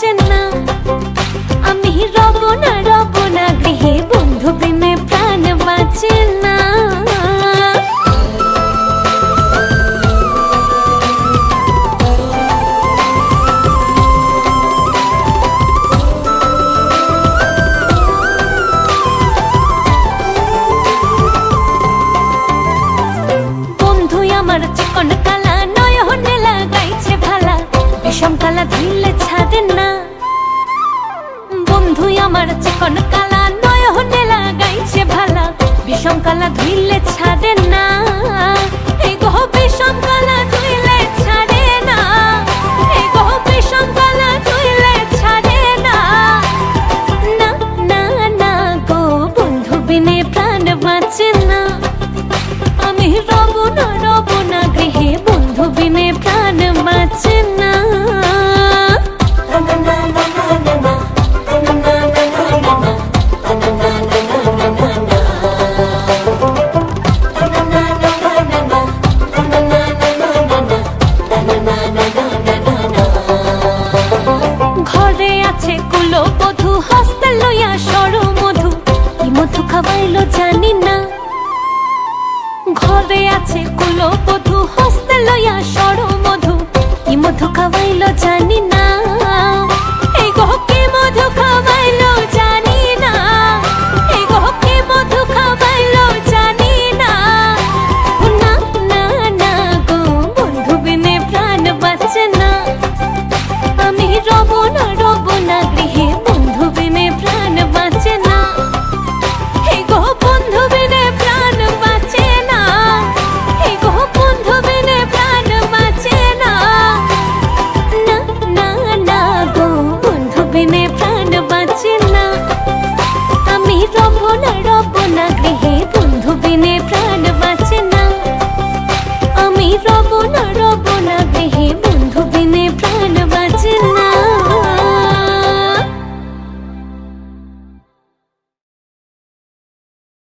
বোঝেন না আমার চিকন কালা, নয়নে লাগাইছে ভালা। বিষম কালা ধুইলে ছাড়ে না। ধুইলে ছাড়ে না। ছাড়ে না। না না না গো না আমি রব না। রব না গৃহে বন্ধু বিনে প্রাণ খাওয়াইলো জানি না। ঘরে আছে কুলো বধু হস্তে লইয়া সর মধু কি মধু খাওয়াইলো জানি না। না রব না গৃহে বন্ধু বিনে প্রাণ বাঁচে না। আমি রব না